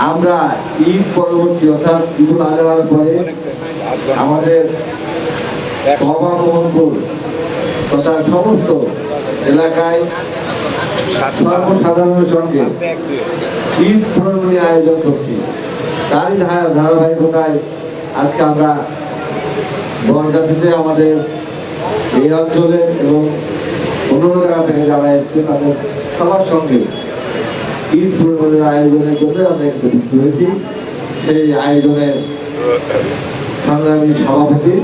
আমরা ঈদ পরবর্তী অর্থাৎ ঈদুল আজহার পরে আমাদের বাবা মোহনপুর তথা সমস্ত এলাকায় সর্বসাধারণের সঙ্গে ঈদ প্রণালী আয়োজন করছি। তারই ধারা ধারাবাহিকতায় আজকে আমরা বনগাছিতে আমাদের এই অঞ্চলে এবং অন্য জায়গা থেকে যারা এসছে তাদের সবার সঙ্গে ঈদ প্রণালীর আয়োজনের জন্য আমরা একটু যুক্ত হয়েছি। সেই আয়োজনের সংগ্রামী সভাপতি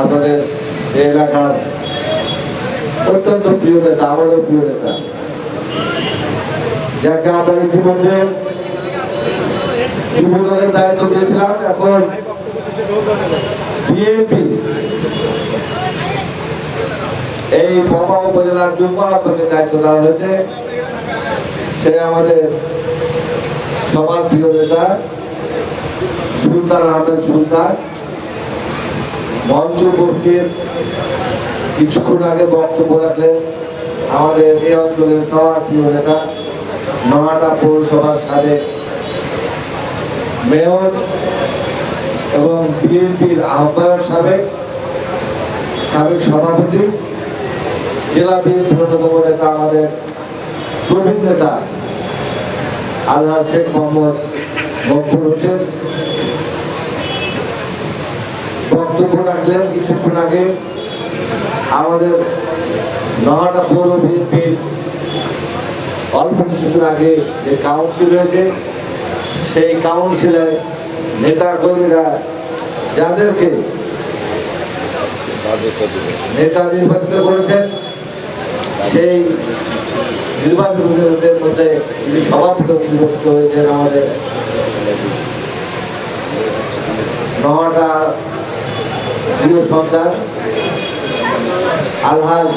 আপনাদের এলাকার অত্যন্ত প্রিয় নেতা আমাদের প্রিয় নেতা। যাকে আমরা ইতিমধ্যে যুবদলের দায়িত্ব দিয়েছিলাম, এখন বিএনপি এই বাবা উপজেলার যুব আহ্বায়কের দায়িত্ব দেওয়া হয়েছে। সে আমাদের সবার প্রিয় নেতা, সুলতান আহমেদ সুলতান। মঞ্চবর্তীর কিছুক্ষণ আগে বক্তব্য রাখলেন আমাদের এই অঞ্চলের সবার প্রিয় নেতা নহাটা পৌরসভার সাবেক মেয়র এবং বিএনপির আহ্বায়ক সাবেক সাবেক সভাপতি, জেলা বিএনপির অন্যতম নেতা আমাদের প্রবীণ নেতা আজহার শেখ মোহাম্মদ মকবুল হোসেন। বক্তব্য রাখলেন কিছুক্ষণ আগে আমাদের নহাটা পৌর বিএনপির অল্প কিছুদিন আগে যে কাউন্সিল হয়েছে সেই কাউন্সিলের নেতা কর্মীরা যাদেরকে নেতা নির্বাচিত করেছেন, সেই নির্বাচিতদের মধ্যে যিনি সভাপতি নির্বাচিত হয়েছেন আমাদের নহাটা প্রিয় সন্তান, আলহাজ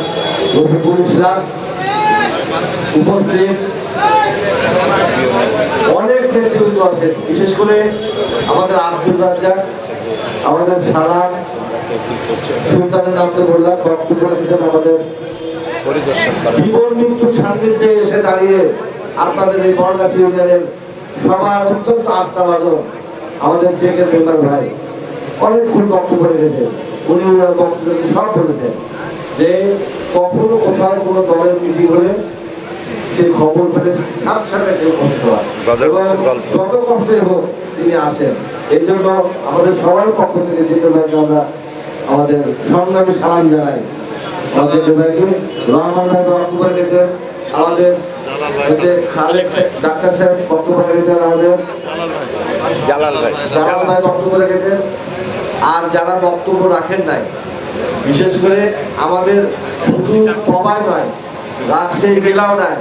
রফিকুল ইসলাম উপস্থিত। অনেক নেতৃবৃন্দ আছে বিশেষ করে আমাদের আব্দুল রাজ্জাক আমাদের সারা সুলতানের নাম তো বললাম বক্তব্য রেখেছেন আমাদের। জীবন মৃত্যুর সান্নিধ্যে এসে দাঁড়িয়ে আপনাদের এই বড়গাছি ইউনিয়নের সবার অত্যন্ত আস্থাভাজন আমাদের চেকের মেম্বার ভাই। অনেক অনেকক্ষণ বক্তব্য রেখেছেন উনি ওনার বক্তব্য সব বলেছেন যে কখনো কোথাও কোনো দলের মিটিং হলে খবর পেলে সাথে সাথে উপস্থিত হয়। যত কষ্টে হোক তিনি আসেন। এই জন্য আমাদের সবার পক্ষ থেকে ভাইকে আমরা আমাদের সংগ্রামী সালাম জানাই। আমাদের যে ভাইকে রহমান ভাই বক্তব্য রেখেছেন আমাদের হচ্ছে খালেক ডাক্তার সাহেব বক্তব্য রেখেছেন আমাদের জালাল ভাই। জালাল ভাই বক্তব্য রেখেছেন আর যারা বক্তব্য রাখেন নাই বিশেষ করে আমাদের শুধু প্রবাহ নয় রাজশাহী জেলাও নয়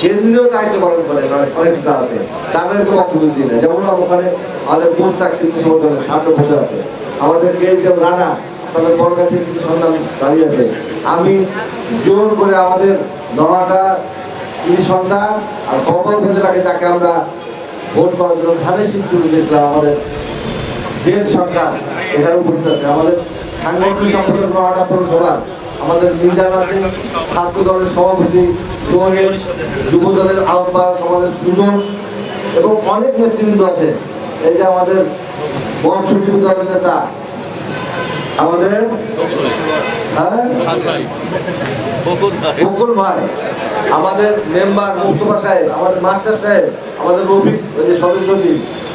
কেন্দ্রীয় দায়িত্ব পালন করে অনেক নেতা আছে। তাদেরকে বক্তব্য দিই না যেমন ওখানে আমাদের মুস্তাক স্মৃতি সমর্থনের সামনে বসে আছে। আমাদের কে যে রানা, তাদের বড় কাছে সন্ধান দাঁড়িয়ে আছে। আমি জোর করে আমাদের নহাটা এই সন্তান আর কবর উপজেলাকে যাকে আমরা ভোট করার জন্য ধানের সিং দিয়েছিলাম, আমাদের জেল সরকার এখানে উপস্থিত আছে। আমাদের সাংগঠনিক সম্পাদক মহাটা পৌরসভার আমাদের মিজান আছে ছাত্র দলের সভাপতি সোহেল যুব দলের আহ্বায়ক আমাদের সুজন এবং অনেক নেতৃবৃন্দ আছে এই যে আমাদের মহাসচিব দলের নেতা আমাদের হ্যাঁ? বকুল ভাই আমাদের মেম্বার মুস্তফা সাহেব আমাদের মাস্টার সাহেব আমাদের রফিক ওই যে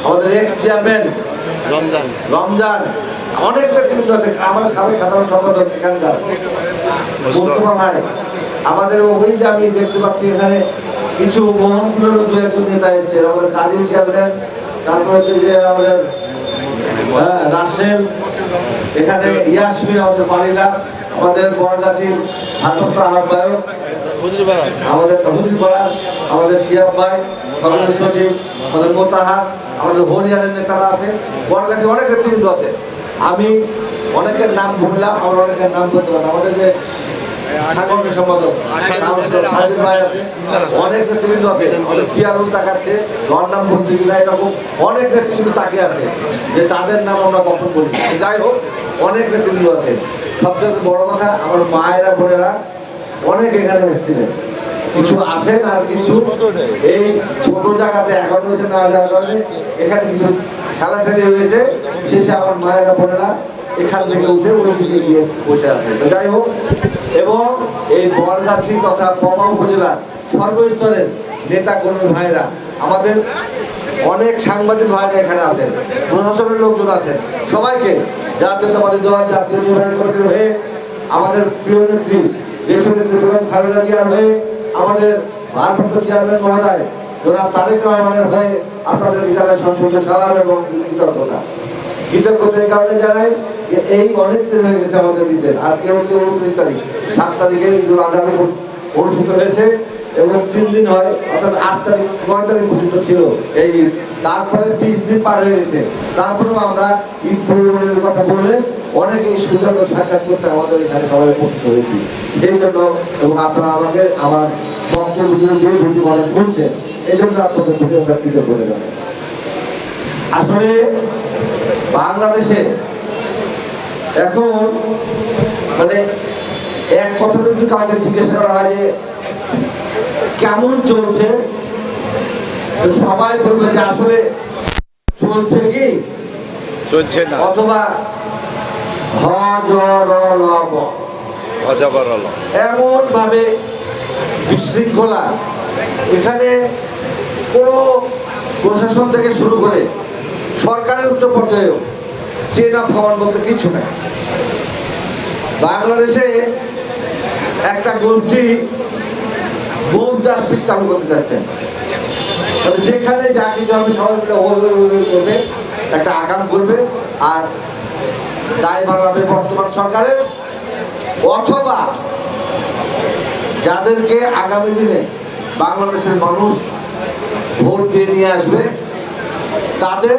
আমাদের এক্স চেয়ারম্যান রমজান। রমজান অনেক নেতৃবৃন্দ আছে আমাদের সাবেক সাধারণ সম্পাদক এখানকার। মুস্তফা ভাই আমাদের ওই যে আমি দেখতে পাচ্ছি এখানে কিছু দু একজন নেতা এসছে। আমাদের কাজিম চেয়ারম্যান তারপর হচ্ছে যে আমাদের হ্যাঁ, এখানে আমাদের পালিলা আমাদের ভারপ্রাপ্ত আহ্বায়ক আমাদের আমাদের ভাই সদস্য সচিব আমাদের মোতাহার আমাদের হরিয়ানের নেতারা আছে বড় কাছে অনেক নেতৃবৃন্দ আছে। আমি অনেকের নাম বললাম আমরা অনেকের নাম বলতে পারলাম। আমাদের যে সাংগঠনিক সম্পাদক আছে, অনেক তাকাচ্ছে, ঘর নাম বলছে অনেক তাকে আছে, যে তাদের নাম যাই হোক, অনেক আছে। সবচেয়ে বড় কথা, আমার মায়েরা, বোনেরা অনেক এখানে এসেছিলেন। কিছু আছেন আর কিছু এই ছোট জায়গাতে এগারো বছর না যাওয়ার কারণে এখানে কিছু ঠেলাঠেলি হয়েছে। শেষে আমার মায়েরা বোনেরা এখান থেকে উঠে উঠে দিকে গিয়ে বসে আছে তো যাই হোক, এবং এই বরগাছি তথা পমা উপজেলার সর্বস্তরের নেতা কর্মী ভাইরা, আমাদের অনেক সাংবাদিক ভাইরা এখানে আছেন, প্রশাসনের লোকজন আছেন। সবাইকে জাতীয়তাবাদী দল, জাতীয় নির্বাহী কমিটির হয়ে আমাদের প্রিয় নেত্রী দেশনেত্রী বেগম খালেদা জিয়ার হয়ে আমাদের ভারপ্রাপ্ত চেয়ারম্যান মহোদয় জনাব তারেক রহমানের হয়ে আপনাদের জানাই সশস্ত্র সালাম এবং কৃতজ্ঞতা। কৃতজ্ঞতা কারণে জানাই যে এই অনেক দিন হয়ে গেছে আমাদের ঈদের। আজকে হচ্ছে উনত্রিশ তারিখ। সাত তারিখে ঈদুল আজহার অনুষ্ঠিত হয়েছে এবং তিন দিন হয়, অর্থাৎ আট তারিখ, নয় তারিখ পর্যন্ত ছিল এই তারপরে বিশ দিন পার হয়ে গেছে। তারপরেও আমরা ঈদ পরিমাণের কথা বললে অনেকে সুযোগ সাক্ষাৎ করতে আমাদের এখানে সবাই উপস্থিত হয়েছি। এই জন্য এবং আপনারা আমাকে আমার বক্তব্য দিয়ে দুটি কথা শুনছেন এই জন্য আপনাদের প্রতি আমরা কৃতজ্ঞ আসলে বাংলাদেশে এখন মানে এক কথা যদি কাউকে জিজ্ঞেস করা হয় যে কেমন চলছে? সবাই বলবে যে আসলে চলছে কি? চলছে না। অথবা এমন ভাবে বিশৃঙ্খলা। এখানে কোনো প্রশাসন থেকে শুরু করে সরকারের উচ্চ পর্যায়েও চেন অফ কমান্ড বলতে কিছু নাই। বাংলাদেশে একটা গোষ্ঠী বোম জাস্টিস চালু করতে যাচ্ছে। মানে যেখানে যা কিছু হবে সবাই মিলে করবে, একটা আগাম করবে, আর দায় বাড়াবে বর্তমান সরকারের। অথবা যাদেরকে আগামী দিনে বাংলাদেশের মানুষ ভোট দিয়ে নিয়ে আসবে তাদের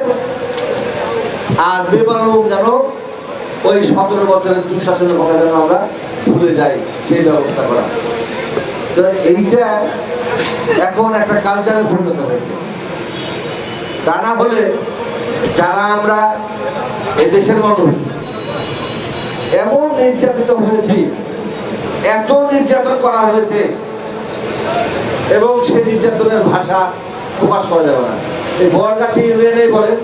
আর বেমানুম যেন ওই সতেরো বছরের দুঃশাসনের কথা যেন আমরা ভুলে যাই, সেই ব্যবস্থা করা। তো এইটা এখন একটা কালচারে পরিণত হয়েছে। তা না হলে যারা আমরা এদেশের মানুষ, এমন নির্যাতিত হয়েছি, এত নির্যাতন করা হয়েছে, এবং সেই নির্যাতনের ভাষা প্রকাশ করা যাবে না। এই বরগাছি ইউনিয়নে বলেন,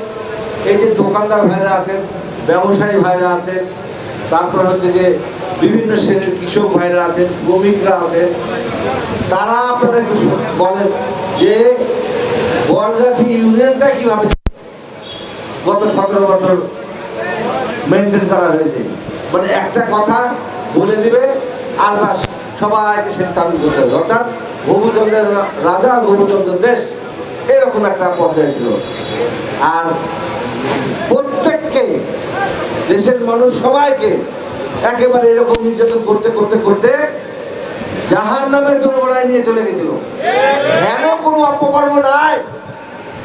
এই যে দোকানদার ভাইরা আছেন, ব্যবসায়ী ভাইরা আছেন, তারপর হচ্ছে যে বিভিন্ন শ্রেণির কৃষক ভাইরা আছেন, শ্রমিকরা আছেন, তারা আপনারা কিছু বলেন যে বরগাছি ইউনিয়নটা কীভাবে গত সতেরো বছর মেনটেন করা হয়েছে? মানে একটা কথা বলে দিবে, আর বাস সবাইকে সেটা তামিল করতে হবে। অর্থাৎ গোবুচন্দ্রের রাজা আর গোবুচন্দ্রের দেশ। এরকম একটা পর্যায়ে ছিল। আর প্রত্যেককে, দেশের মানুষ সবাইকে একেবারে এরকম নির্যাতন করতে করতে করতে জাহান নামের দোরগোড়ায় নিয়ে চলে গেছিল। হেন কোনো অপকর্ম নাই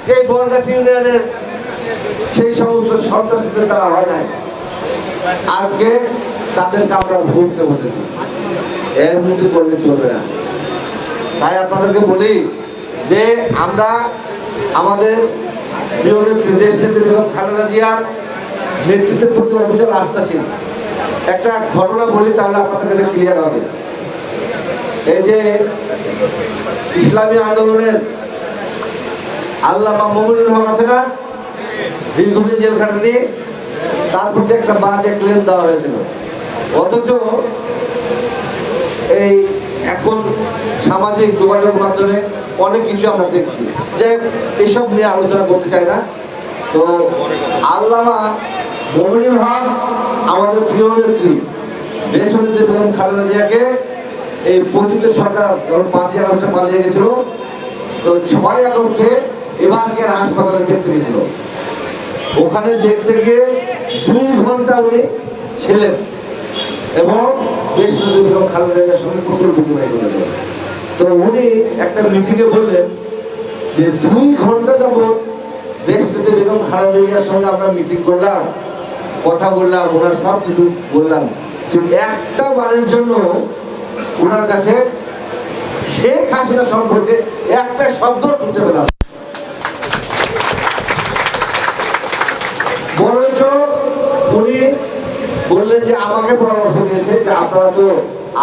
যে এই বরগাছি ইউনিয়নের সেই সমস্ত সন্ত্রাসীদের তারা হয় নাই? আজকে তাদেরকে আমরা ভুলতে বসেছি। এর মধ্যে করলে চলবে না। তাই আপনাদেরকে বলি যে আমরা আমাদের প্রিয় নেত্রী দেশ নেত্রী বেগম খালেদা জিয়ার নেতৃত্বের প্রতি অভিযোগ আসতেছিল একটা ঘটনা বলি তাহলে আপনাদের কাছে ক্লিয়ার হবে। এই যে ইসলামী আন্দোলনের আল্লামা মমিনুল হক আছে না? দীর্ঘদিন জেল খাটানি তার প্রতি একটা বাজে ক্লেম দেওয়া হয়েছিল। অথচ এই এখন সামাজিক যোগাযোগ মাধ্যমে অনেক কিছু আমরা দেখছি। যে এসব নিয়ে আলোচনা করতে চাই না। তো, আল্লামা মমিনুল হক, আমাদের প্রিয় নেত্রী, দেশ নেত্রী বেগম খালেদা জিয়াকে এই পতিত সরকার পাঁচই আগস্টে পালিয়ে গেছিল। তো, ছয় আগস্টে এবারকে হাসপাতালে দেখতে গেছিল। ওখানে দেখতে গিয়ে দুই ঘণ্টা উনি ছিলেন এবং বেশ নদী বেগম খালেদা জিয়ার সঙ্গে কুশল বিনিময় করেছেন। তো উনি একটা মিটিংয়ে বললেন যে দুই ঘণ্টা যাবত দেশ নেত্রী বেগম খালেদা জিয়ার সঙ্গে আমরা মিটিং করলাম, কথা বললাম, ওনার সব কিছু বললাম। কিন্তু একটা বারের জন্য ওনার কাছে শেখ হাসিনা সম্পর্কে একটা শব্দ শুনতে পেলাম। বরঞ্চ উনি বললেন যে আমাকে পরামর্শ দিয়েছে যে আপনারা তো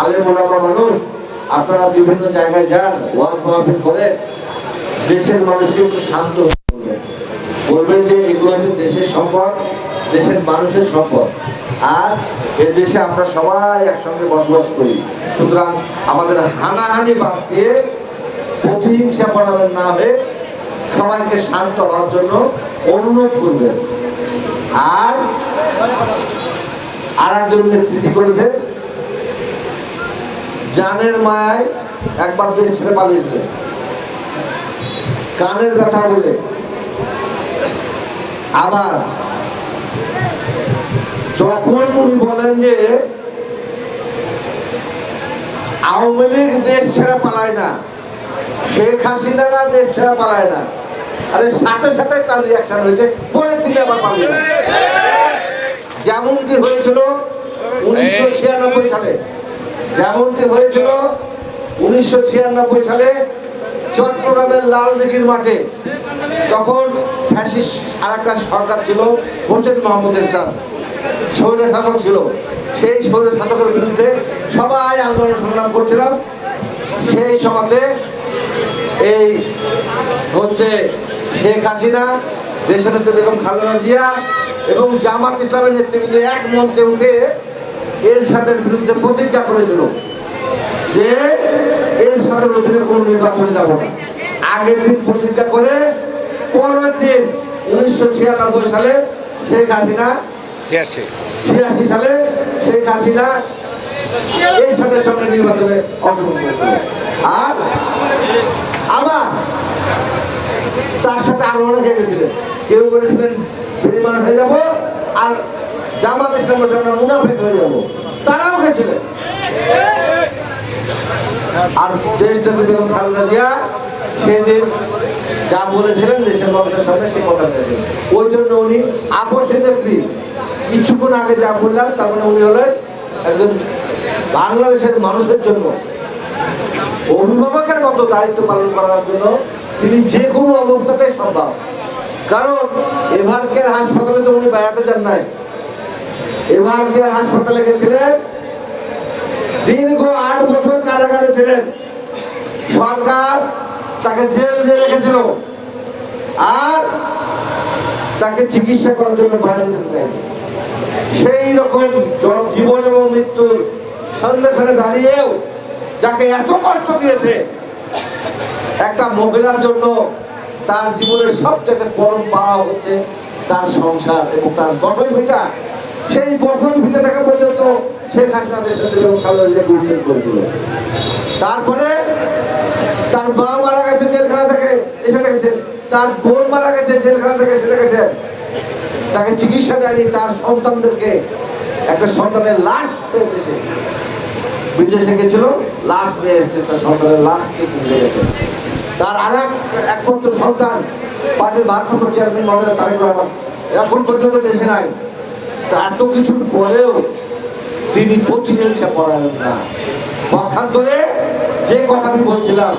আলেম ওলামা মানুষ আপনারা বিভিন্ন জায়গায় যান ওয়াজ মাহফিল করেন দেশের মানুষকে একটু শান্ত বলবেন। যে এগুলো হচ্ছে দেশের সম্পদ, দেশের মানুষের সম্পদ। আর এ দেশে আমরা সবাই একসঙ্গে বসবাস করি। সুতরাং আমাদের হানাহানি বাদ দিয়ে প্রতিহিংসা পড়াবেন না হয়ে সবাইকে শান্ত হওয়ার জন্য অনুরোধ করবেন। আর আর একজন নেতৃত্ব করেছে জানের মায়ায় একবার দেশ ছেড়ে পালিয়েছিলেন কানের ব্যথা বলে। আবার যখন উনি বলেন যে আওয়ামী লীগ দেশ ছেড়ে পালায় না, শেখ হাসিনারা দেশ ছেড়ে পালায় না, আরে সাথে সাথে তার রিয়াকশন হয়েছে পরে তিনি আবার পালিয়ে। যেমনটি হয়েছিল উনিশশো ছিয়ানব্বই সালে। যেমনটি হয়েছিল উনিশশো ছিয়ানব্বই সালে চট্টগ্রামের লালদিঘির মাঠে, তখন ফ্যাসিস আর একটা সরকার ছিল, হোসেন মোহাম্মদ এরশাদ। স্বৈর শাসক ছিল। সেই স্বৈর শাসকের বিরুদ্ধে সবাই আন্দোলন সংগ্রাম করছিলাম। সেই সময়তে এই হচ্ছে শেখ হাসিনা, দেশনেত্রী বেগম খালেদা জিয়া এবং জামাত ইসলামের নেতৃবৃন্দ এক মঞ্চে উঠে এরশাদের বিরুদ্ধে প্রতিজ্ঞা করেছিল যে এরশাদের অধীনে কোনো নির্বাচনে যাব না। আগের দিন প্রতিজ্ঞা করে পরের দিন উনিশশো ছিয়ানব্বই সালে শেখ হাসিনা ছিয়াশি। ছিয়াশি সালে শেখ হাসিনা এর সাথে সঙ্গে নির্বাচনে অংশগ্রহণ করেছিল। আর আবার তার সাথে আরও অনেকে গেছিলেন কেউ বলেছিলেন বেরিমান হয়ে যাব আর জামাত ইসলামের জন্য মুনাফেক হয়ে যাব। তারাও গেছিলেন। আর দেশ জাতি বেগম খালেদা জিয়া সেদিন যা বলেছিলেন দেশের মানুষের সামনে সে কথা বলেছিলেন ওই জন্য উনি আপোষের নেত্রী। কিছুক্ষণ আগে যা বললাম তার মানে উনি হলেন একজন বাংলাদেশের মানুষের জন্য অভিভাবকের মতো দায়িত্ব পালন করার জন্য তিনি যে কোনো অবস্থাতে সম্ভব। কারণ এভার কেয়ার হাসপাতালে তো উনি বেড়াতে যান নাই। এভার কেয়ার হাসপাতালে গেছিলেন। দীর্ঘ আট বছর কারাগারে ছিলেন। সরকার তাকে জেল দিয়ে রেখেছিল। আর তাকে চিকিৎসা করার জন্য বাইরে যেতে দেয়নি। সেই রকম জীবন এবং মৃত্যুর সন্দেহখানে দাঁড়িয়েও যাকে এত কষ্ট দিয়েছে, একটা মহিলার জন্য তার জীবনের সবচেয়ে পরম পাওয়া হচ্ছে তার সংসার এবং তার বসত ভিটা সেই বসত ভিটা থেকে পর্যন্ত শেখ হাসিনা এবং খালেদা জিয়াকে উল্লেখ করে দিল। তারপরে তার মা মারা গেছে জেলখানা থেকে, এসে দেখেছেন। তার বোন মারা গেছে জেলখানা থেকে, এসে দেখেছেন। তাকে চিকিৎসা দেয়নি, তার সন্তানদেরকে একটা সন্তানের লাশ পেয়েছে সে। বিদেশে গেছিল, লাশ নিয়ে এসেছে, তার সন্তানের লাশ নিয়ে গেছে। তার আর এক, একমাত্র সন্তান, পার্টির ভারপ্রাপ্ত চেয়ারম্যান মহোদয় তারেক রহমান, এখন পর্যন্ত দেশে নাই। এত কিছুর পরেও তিনি প্রতিহিংসা পড়ালেন না। পক্ষান্তরে যে কথাটি বলছিলাম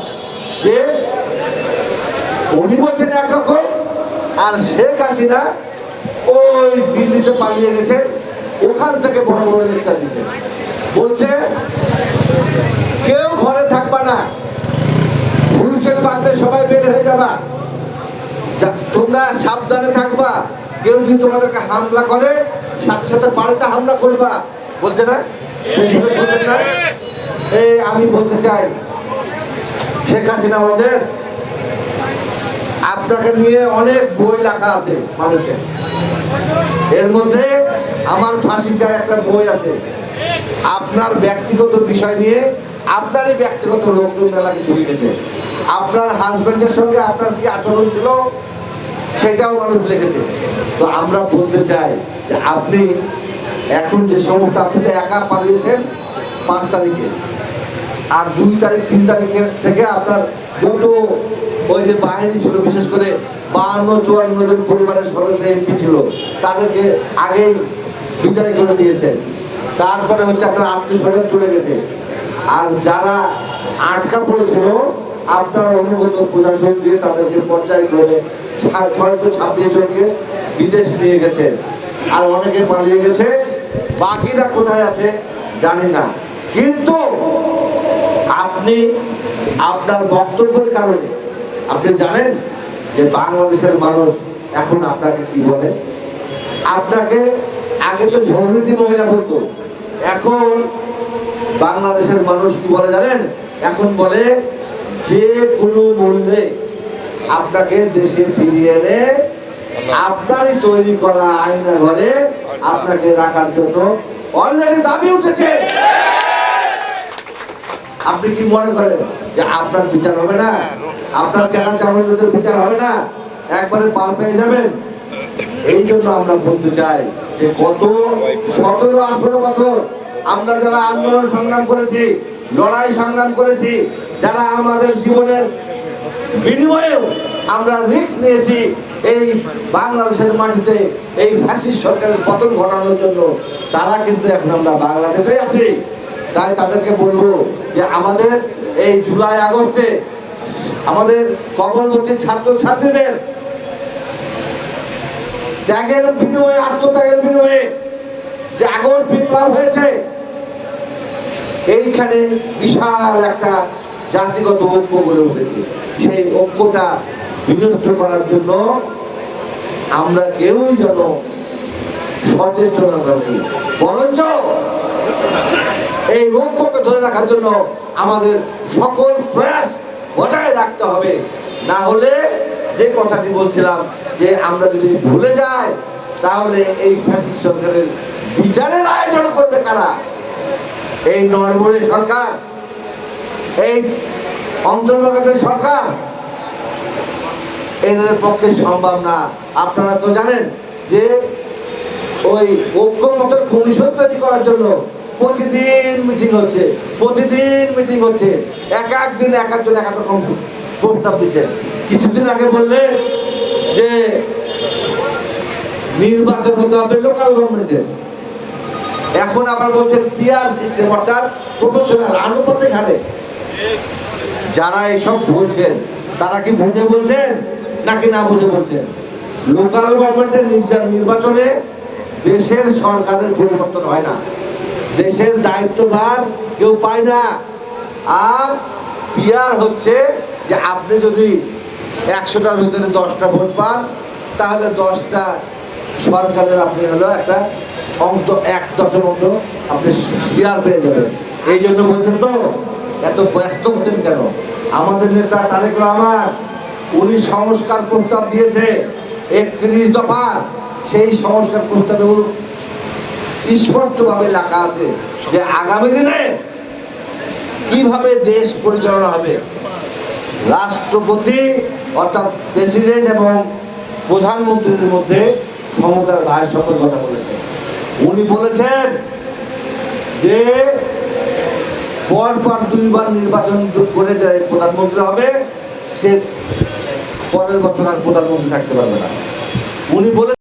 যে উনি বলছেন একরকম আর শেখ হাসিনা ওই দিল্লিতে পালিয়ে গেছেন, ওখান থেকে বড় বড় লেকচার দিচ্ছে বলছে, কেউ ঘরে থাকবা না, পুরুষের বাদে সবাই বের হয়ে যাবা। তোমরা সাবধানে থাকবা, কেউ যদি তোমাদেরকে হামলা করে সাথে সাথে পাল্টা হামলা করবা। বলছে না? আমি বলতে চাই, শেখ হাসিনা আমাদের আপনাকে নিয়ে অনেক বই লেখা আছে মানুষের। এর মধ্যে আমার ফাঁসি চাই একটা বই আছে। আপনার ব্যক্তিগত বিষয় নিয়ে আপনারই ব্যক্তিগত লোকজন মেলা কিছু লিখেছে আপনার হাজবেন্ডের সঙ্গে আপনার কি আচরণ ছিল, সেটাও মানুষ লিখেছে। তো আমরা বলতে চাই যে আপনি এখন যে সমস্ত আপনি তো একা পালিয়েছেন পাঁচ তারিখে। আর দুই তারিখ, তিন তারিখে থেকে আপনার যত ওই যে বাহিনী ছিল, বিশেষ করে বাহান্ন, চুয়ান্ন জন পরিবারের সদস্য এমপি ছিল, তাদেরকে আগেই বিদায় করে দিয়েছেন। তারপরে হচ্ছে আপনার আত্মীয় স্বজন চলে গেছে। আর যারা আটকা পড়েছিল, আপনারা অনুগত প্রশাসন দিয়ে তাদেরকে পর্যায়ক্রমে ছয়শো ছাব্বিশ জনকে বিদেশ নিয়ে গেছেন। আর অনেকে পালিয়ে গেছে। বাকিরা কোথায় আছে জানি না। কিন্তু আপনি আপনার বক্তব্যের কারণে, আপনি জানেন যে বাংলাদেশের মানুষ এখন আপনাকে কি বলে? আপনাকে আগে তো ঝগড়িটি মহিলা বলতো, এখন বাংলাদেশের মানুষ কি বলে জানেন? এখন বলে যে কোনো মূল্যে আপনাকে দেশে ফিরিয়ে এনে আপনারই তৈরি করা আইনা ঘরে আপনাকে রাখার জন্য অলরেডি দাবি উঠেছে। আপনি কি মনে করেন যে আপনার বিচার হবে না? আপনার চেনা চামড়াদের বিচার হবে না? একবারে পার পেয়ে যাবেন? এই জন্য আমরা বলতে চাই যে গত সতেরো আঠারো বছর আমরা যারা আন্দোলন সংগ্রাম করেছি, লড়াই সংগ্রাম করেছি, যারা আমাদের জীবনের বিনিময়েও আমরা রিস্ক নিয়েছি এই বাংলাদেশের মাটিতে এই ফ্যাসিস্ট সরকারের পতন ঘটানোর জন্য। তারা কিন্তু এখন আমরা বাংলাদেশে আছি। তাই তাদেরকে বলব যে আমাদের এই জুলাই আগস্টে আমাদের কবলবর্তী ছাত্র ছাত্রীদের ত্যাগের বিনিময়ে, আত্মত্যাগের বিনিময়ে যে আগর বিপ্লব হয়েছে, এইখানে বিশাল একটা জাতিগত ঐক্য গড়ে উঠেছে। সেই ঐক্যটা বিনষ্ট করার জন্য আমরা কেউই যেন না থাকি বরঞ্চ এই ঐক্যকে ধরে রাখার জন্য আমাদের সকল প্রয়াস বজায় রাখতে হবে। না হলে যে কথাটি বলছিলাম যে আমরা যদি ভুলে যাই, তাহলে এই ফ্যাসিস্ট সরকারের বিচারের আয়োজন করবে কারা? এই নরবরে সরকার, এই অন্তর্গতের সরকার এদের পক্ষে সম্ভব না। আপনারা তো জানেন যে ওই ঐক্যমতের কমিশন তৈরি করার জন্য প্রতিদিন মিটিং হচ্ছে, প্রতিদিন মিটিং হচ্ছে। এক এক দিন, এক একজন, এক এক প্রস্তাব দিচ্ছেন কিছুদিন আগে বললেন যে নির্বাচন হতে হবে লোকাল গভর্নমেন্টের এখন আবার বলছেন পিআর সিস্টেম অর্থাৎ প্রফেশনাল আনুপাতিক হারে। যারা এসব বলছেন, তারা কি বুঝে বলছেন? নাকি না বুঝে বলছেন লোকাল গভর্নমেন্টের নির্বাচন- নির্বাচনে দেশের সরকারের পরিবর্তন হয় না। দেশের দায়িত্বভার কেউ পায় না। আর পিআর হচ্ছে যে আপনি যদি একশোটার ভিতরে দশটা ভোট পান, তাহলে দশটা সরকারের আপনি হলো একটা অংশ, এক দশমাংশ আপনি শেয়ার পেয়ে যাবেন। এই জন্য বলছেন তো, এত ব্যস্ত হচ্ছেন কেন? আমাদের নেতা তারেক রহমান উনি সংস্কার প্রস্তাব দিয়েছে একত্রিশ দফার। সেই সংস্কার প্রস্তাবে স্পষ্টভাবে লেখা আছে যে আগামী দিনে কীভাবে দেশ পরিচালনা হবে। রাষ্ট্রপতি অর্থাৎ প্রেসিডেন্ট এবং প্রধানমন্ত্রীর মধ্যে ক্ষমতার ভার সকল কথা বলেছেন। উনি বলেছেন যে পর পর দুইবার নির্বাচন করে যে প্রধানমন্ত্রী হবে, সে পরের বছর আর প্রধানমন্ত্রী থাকতে পারবে না। উনি বলে